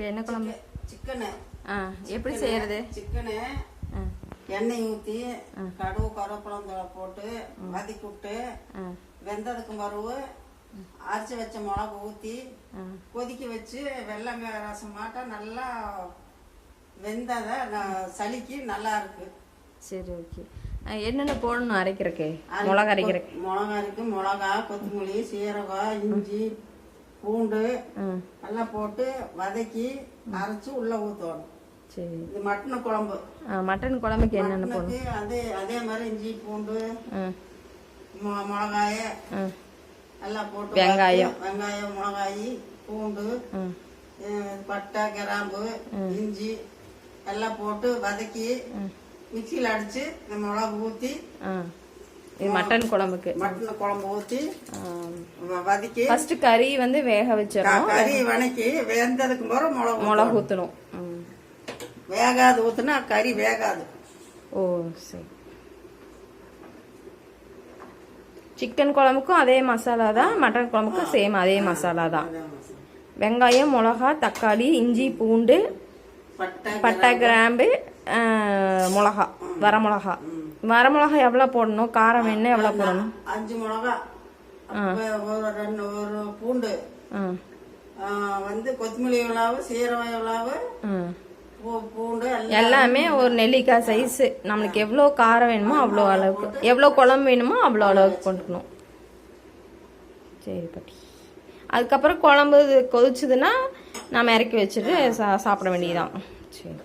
இப்போ என்ன குழம்பு? சிக்கனு ஆ எப்படி செய்யறது? சிக்கனு எண்ணெய் ஊற்றி கடுகு கருவேப்பிலை போட்டு வதக்கி விட்டு வெந்ததுக்கு மறுவு அரைச்சி வச்ச மிளகு ஊற்றி கொதிக்க வச்சு வெள்ளை ரசம் மாட்டா நல்லா வெந்ததை சளிக்கு நல்லா இருக்கு. சரி ஓகே. என்னென்ன போடணும் அரைக்கிறக்கு மிளகா அரைக்கிறக்கு மிளகா இருக்கு மிளகா கொத்தமல்லி சீரகம் இஞ்சி பூண்டு எல்லாம் போட்டு வதக்கி அரைச்சு உள்ள ஊற்றணும் சரி. இது மட்டன் குழம்பு. மட்டன் குழம்புக்கு என்னென்ன போடணும்? அதே அதே மாதிரி இஞ்சி பூண்டு மிளகாய எல்லாம் போட்டு வெங்காயம். வெங்காயம் மிளகாய் பூண்டு பட்டை கிராம்பு இஞ்சி எல்லாம் போட்டு வதக்கி மிக்சியில் அடிச்சு இந்த மிளகு ஊற்றி இது மட்டன் குழம்புக்கு. மட்டன் குழம்பு ஊற்றி வதக்கி ஃபர்ஸ்ட் கறி வந்து வேக வச்சிடணும். கறி வணக்கி வெந்ததுக்கு பிறகு மிளகு மிளகு ஊற்றணும் வேகாது ஊத்துனா கறி வேகாது. ஓ சரி. சிக்கன் குழம்புக்கும் அதே மசாலா தான் மட்டன் குழம்புக்கும் சேம் அதே மசாலா தான். வெங்காயம் மிளகா தக்காளி இஞ்சி பூண்டு பட்டை கிராம்பு மிளகா வர மிளகா. வர மிளகா எவ்வளோ போடணும்? காரம் வேணும் எவ்வளோ போடணும்? அஞ்சு மிளகா. ஒரு ரெண்டு ஒரு பூண்டு. வந்து கொத்தமல்லி எவ்வளவு சீரகம் எவ்வளவு எல்லாம் ஒரு நெல்லிக்காய் சைஸ் நம்மளுக்கு எவ்வளோ காரம் வேணுமோ அவ்வளோ அளவுக்கு. எவ்வளோ குழம்பு வேணுமோ அவ்வளோ அளவுக்கு போட்டுக்கணும். சரி பாட்டி. அதுக்கப்புறம் குழம்பு கொதிச்சுதுன்னா நம்ம இறக்கி வச்சுட்டு சா சாப்பிட வேண்டியதுதான். சரி.